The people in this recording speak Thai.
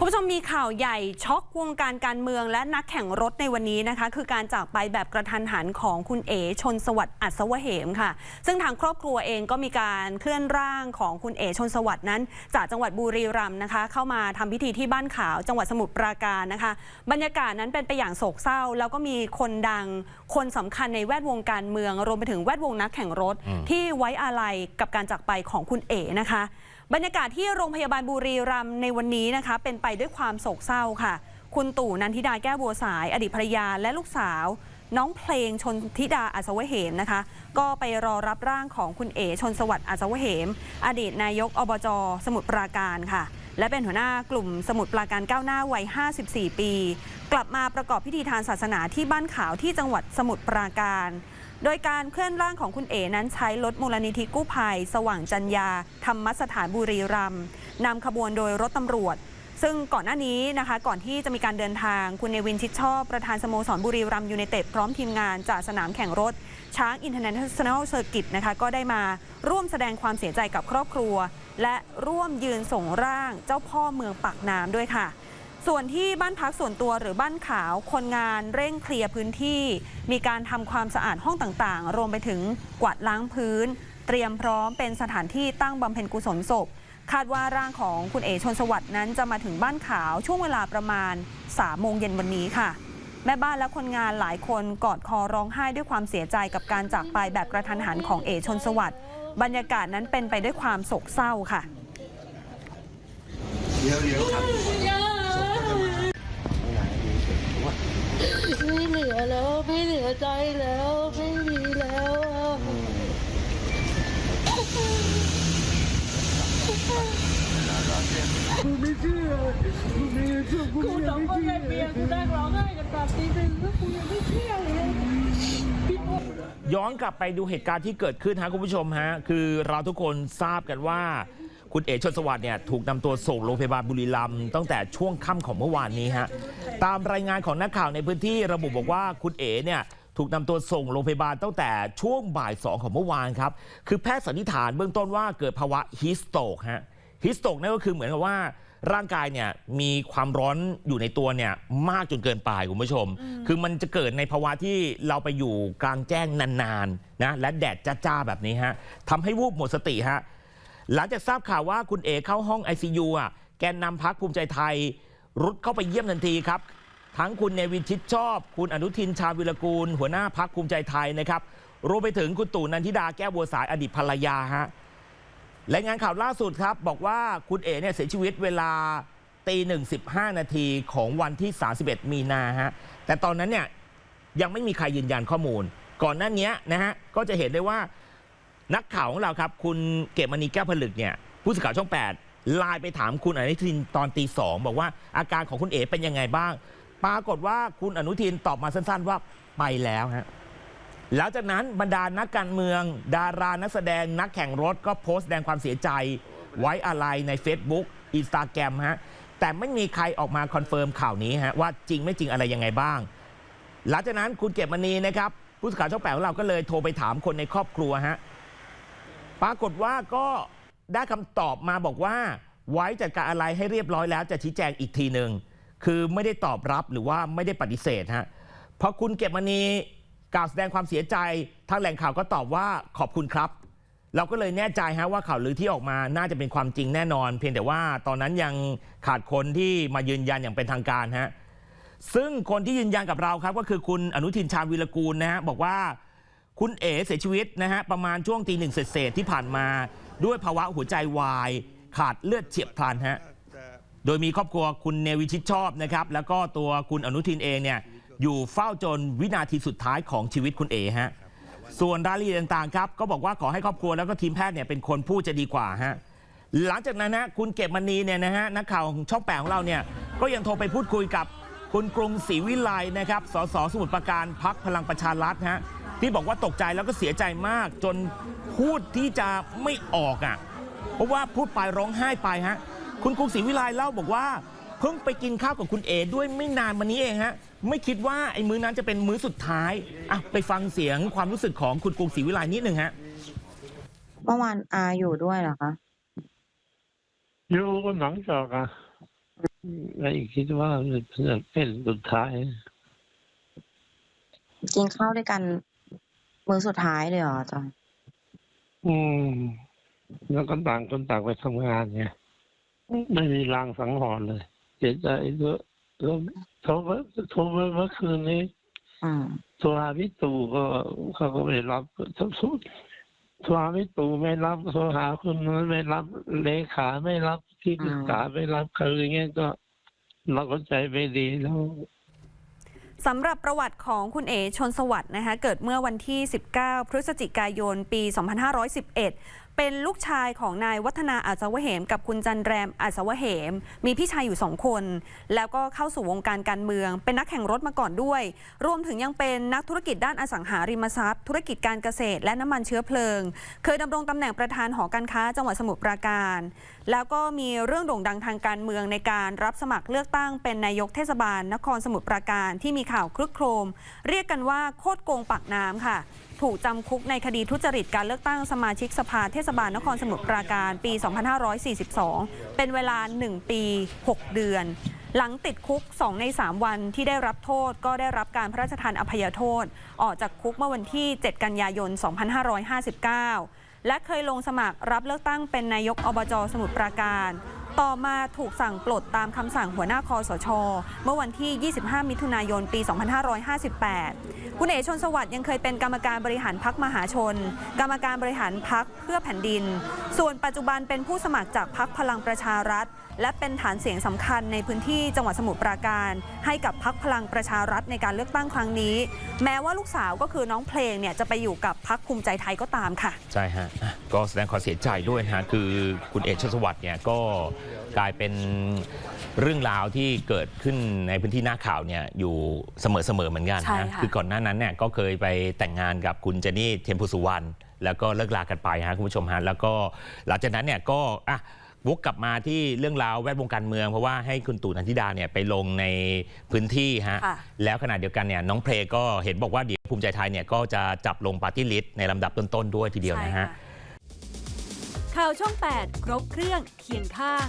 คุณผู้ชมมีข่าวใหญ่ช็อกวงการการเมืองและนักแข่งรถในวันนี้นะคะ คือการจากไปแบบกระทันหันของคุณเอ๋ชนสวัสดิ์อัศวเหมค่ะ ซึ่งทางครอบครัวเองก็มีการเคลื่อนร่างของคุณเอ๋ชนสวัสดิ์นั้น จากจังหวัดบุรีรัมย์นะคะ เข้ามาทำพิธีที่บ้านขาว จังหวัดสมุทรปราการนะคะ บรรยากาศนั้นเป็นไปอย่างโศกเศร้า แล้วก็มีคนดังคนสำคัญในแวดวงการเมือง รวมไปถึงแวดวงนักแข่งรถที่ไว้อาลัยกับการจากไปของคุณเอ๋นะคะ บรรยากาศที่โรงพยาบาลบุรีรัมย์ในวันนี้นะคะ เป็นไปด้วยความโศกเศร้าค่ะ คุณตู่นันทิดาแก้วบัวสาย อดีตภรรยาและลูกสาว น้องเพลงชนทิดาอัศวเหมนะคะ ก็ไปรอรับร่างของคุณเอ๋ชนสวัสดิ์อัศวเหม อดีตนายกอบจสมุทรปราการค่ะ และเป็นหัวหน้ากลุ่มสมุทรปราการก้าวหน้าวัย 54 ปี กลับมาประกอบพิธีทางศาสนาที่บ้านขาวที่จังหวัดสมุทรปราการ โดยการเคลื่อนร่างของคุณเอ๋นั้นใช้รถมูลนิธิกู้ภัย สว่างจัญญาธรรมสถานบุรีรัมย์นำขบวนโดยรถตำรวจ ซึ่งก่อนหน้านี้นะคะ ก่อนที่จะมีการเดินทางคุณเนวินชิดชอบ ประธานสโมสรบุรีรัมย์ยูไนเต็ดพร้อมทีมงานจากสนามแข่งรถ ช้างอินเตอร์เนชั่นแนลเซอร์กิตนะคะก็ได้มาร่วมแสดงความเสียใจกับครอบครัว และร่วมยืนส่งร่างเจ้าพ่อเมืองปากน้ำด้วยค่ะ ส่วนที่บ้านพักส่วนตัวหรือบ้านขาวคนงานเร่งเคลียร์พื้นที่ มีการทำความสะอาดห้องต่างๆ รวมไปถึงกวาดล้างพื้น เตรียมพร้อมเป็นสถานที่ตั้งบำเพ็ญกุศลศพ คาดว่าร่างของคุณเอชนสวัสดิ์นั้นจะมาถึงบ้านขาวช่วงเวลาประมาณ3โมงเย็นวันนี้ค่ะ แม่บ้านและคนงานหลายคนกอดคอร้องไห้ด้วยความเสียใจกับการจากไปแบบกระทันหันของเอชนสวัสดิ์บรรยากาศนั้นเป็นไปด้วยความโศกเศร้าค่ะเดี๋ยวเดี๋ยวครับ ไม่เหลือแล้ว ไม่เหลือใจแล้ว ไม่มีแล้วอะกูสองคนเลยเมียกูนั่งร้องไห้กันตอนตีหนึ่งแล้วกูยังไม่เชื่อเลยพี่พย้อนกลับไปดูเหตุการณ์ที่เกิดขึ้นฮะคุณผู้ชมฮะคือเราทุกคนทราบกันว่า คุณเอ๋ชนสวัสดิ์เนี่ยถูกนำตัวส่งโรงพยาบาลบุรีรัมย์ตั้งแต่ช่วงค่ำของเมื่อวานนี้ฮะตามรายงานของนักข่าวในพื้นที่ระบุบอกว่าคุณเอ๋เนี่ยถูกนำตัวส่งโรงพยาบาลตั้งแต่ช่วงบ่ายสองของเมื่อวานครับคือแพทย์สันนิษฐานเบื้องต้นว่าเกิดภาวะฮิสโตกฮะฮิสโตกนั่นก็คือเหมือนกับว่าร่างกายเนี่ยมีความร้อนอยู่ในตัวเนี่ยมากจนเกินไปคุณผู้ชม คือมันจะเกิดในภาวะที่เราไปอยู่กลางแจ้งนานๆนะและแดดจ้าๆแบบนี้ฮะทำให้วูบหมดสติฮะ หลังจากทราบข่าวว่าคุณเอเข้าห้อง ICU อะแกนนำพักภูมิใจไทย รุดเข้าไปเยี่ยมทันทีครับ ทั้งคุณเนวินชิดชอบ คุณอนุทินชาญวิรกูล หัวหน้าพักภูมิใจไทยนะครับรวมไปถึงคุณตู่นันทิดาแก้วบัวสายอดีตภรรยาฮะรายงานข่าวล่าสุดครับ บอกว่าคุณเอเนี่ยเสียชีวิตเวลาตีหนึ่งสิบห้านาทีของวันที่ 31 มีนาฮะแต่ตอนนั้นเนี่ยยังไม่มีใครยืนยันข้อมูล ก่อนหน้านี้นะฮะก็จะเห็นได้ว่า นักข่าวของเราครับ คุณเกตมณีแก้วผลึกเนี่ยผู้สื่อข่าวช่อง 8 ไลน์ไปถามคุณอนุทินตอนตีสองบอกว่าอาการของคุณเอ๋เป็นยังไงบ้าง ปรากฏว่าคุณอนุทินตอบมาสั้นๆว่าไปแล้วฮะหลังจากนั้นบรรดานักการเมือง ดารานักแสดงนักแข่งรถก็โพสต์แสดงความเสียใจ ไว้อะไรใน Facebook อินสตาแกรมฮะแต่ไม่มีใครออกมาคอนเฟิร์มข่าวนี้ฮะว่าจริงไม่จริงอะไรยังไงบ้าง หลังจากนั้นคุณเก็บมณีนะครับผู้สื่อข่าวช่องแปดของเราก็เลยโทรไปถามคนในครอบครัวฮะ ปรากฏว่าก็ได้คำตอบมาบอกว่า ไว้จัดการอะไรให้เรียบร้อยแล้วจะชี้แจงอีกทีหนึ่งคือไม่ได้ตอบรับหรือว่าไม่ได้ปฏิเสธฮะพอคุณเก็บมณีกล่าวแสดงความเสียใจทางแหล่งข่าวก็ตอบว่าขอบคุณครับ เราก็เลยแน่ใจฮะว่าข่าวลือที่ออกมาน่าจะเป็นความจริงแน่นอน เพียงแต่ว่าตอนนั้นยังขาดคนที่มายืนยันอย่างเป็นทางการฮะซึ่งคนที่ยืนยันกับเราครับ ก็คือคุณอนุทินชาญวีรกูลนะฮะบอกว่า คุณเอ๋เสียชีวิตนะฮะประมาณช่วงตีหนึ่งเศษที่ผ่านมา ด้วยภาวะหัวใจวาย ขาดเลือดเฉียบพลันฮะโดยมีครอบครัวคุณเนวิชิตชอบนะครับ แล้วก็ตัวคุณอนุทินเองเนี่ยอยู่เฝ้าจนวินาทีสุดท้ายของชีวิตคุณเอฮะส่วนรายละเอียดต่างๆครับก็บอกว่าขอให้ครอบครัวแล้วก็ทีมแพทย์เนี่ยเป็นคนพูดจะดีกว่าฮะหลังจากนั้นนะคุณเก็บมณีเนี่ยนะฮะนักข่าวช่องแปดของเราเนี่ยก็ยังโทรไปพูดคุยกับคุณกรุงศรีวิไลนะครับสสสมุทรปราการพักพลังประชารัฐฮะ ที่บอกว่าตกใจแล้วก็เสียใจมาก จนพูดที่จะไม่ออกอะ เพราะว่าพูดไปร้องไห้ไปฮะ คุณกรุงศรีวิไลเล่าบอกว่า เพิ่งไปกินข้าวกับคุณเอด้วยไม่นานมานี้เองฮะ ไม่คิดว่าไอ้มื้อนั้นจะเป็นมื้อสุดท้ายอะไปฟังเสียงความรู้สึกของคุณกรุงศรีวิไลนิดหนึ่งฮะเมื่อวานอาอยู่ด้วยเหรอคะอยู่หลังจากอะไม่คิดว่าจะเป็นสุดท้ายกินข้าวด้วยกัน มือสุดท้ายเลยเหรอจอยอืม แล้วก็ต่างคนต่างไปทำงานไงไม่มีรางสังหรณ์เลยเสียใจด้วยแล้วโทรมาโทรมาเมื่อคืนนี้อโทรหาพี่ตู่ก็เขาก็ไม่รับโทรโทรหาพี่ตู่ไม่รับโทรหาคุณนั้นไม่รับเลขาไม่รับที่ปรึกษาไม่รับคืออย่างเงี้ยก็เราก็ใจไม่ดีแล้ว สำหรับประวัติของคุณเอ๋ชนสวัสดิ์นะคะเกิดเมื่อวันที่ 19 พฤศจิกายน ปี 2511 เป็นลูกชายของนายวัฒนาอาสวะเหม กับคุณจันแรมอาสวะเหม มีพี่ชายอยู่สองคน แล้วก็เข้าสู่วงการการเมือง เป็นนักแข่งรถมาก่อนด้วย รวมถึงยังเป็นนักธุรกิจด้านอสังหาริมทรัพย์ ธุรกิจการเกษตร และน้ำมันเชื้อเพลิง เคยดำรงตำแหน่งประธานหอการค้าจังหวัดสมุทรปราการ แล้วก็มีเรื่องโด่งดังทางการเมืองในการรับสมัครเลือกตั้งเป็นนายกเทศบาล นครสมุทรปราการที่มีข่าวคลึกโครม เรียกกันว่าโคตรโกงปากน้ำค่ะ ถูกจำคุกในคดีทุจริตการเลือกตั้งสมาชิกสภาเทศบาลนครสมุทรปราการปี 2542 เป็นเวลา 1 ปี 6 เดือน หลังติดคุก 2 ใน 3 วันที่ได้รับโทษก็ได้รับการพระราชทานอภัยโทษ ออกจากคุกเมื่อวันที่ 7 กันยายน 2559 และเคยลงสมัครรับเลือกตั้งเป็นนายกอบจสมุทรปราการต่อมาถูกสั่งปลดตามคำสั่งหัวหน้าคอสช เมื่อวันที่ 25 มิถุนายน ปี 2558 คุณเอ๋ชนสวัสดิ์ยังเคยเป็นกรรมการบริหารพักมหาชน กรรมการบริหารพักเพื่อแผ่นดิน ส่วนปัจจุบันเป็นผู้สมัครจากพักพลังประชารัฐ และเป็นฐานเสียงสำคัญในพื้นที่จังหวัดสมุทรปราการ ให้กับพักพลังประชารัฐในการเลือกตั้งครั้งนี้ แม้ว่าลูกสาวก็คือน้องเพลงเนี่ยจะไปอยู่กับพักภูมิใจไทยก็ตามค่ะ ใช่ฮะอะก็แสดงความเสียใจด้วยนะฮะคือคุณเอกชนสวัสดิ์เนี่ยก็กลายเป็นเรื่องราวที่เกิดขึ้นในพื้นที่หน้าข่าวเนี่ยอยู่เสมอๆเหมือนกันใช่นะค่ะ คือก่อนหน้านั้นเนี่ยก็เคยไปแต่งงานกับคุณเจนี่เทียมพุสุวรรณแล้วก็เลิกลากันไปฮะคุณผู้ชมฮะแล้วก็หลังจากนั้นเนี่ยก็อะวกกลับมาที่เรื่องราวแวดวงการเมือง เพราะว่าให้คุณตู่นันทิดาเนี่ยไปลงในพื้นที่ฮะ ค่ะ แล้วขณะเดียวกันเนี่ยน้องเพลงก็เห็นบอกว่าเดี๋ยวภูมิใจไทยเนี่ยก็จะจับลงปาร์ตี้ลิสต์ในลำดับต้นๆด้วยทีเดียวนะฮะใช่ค่ข่าวช่อง 8 ครบเครื่องเคียงข้าง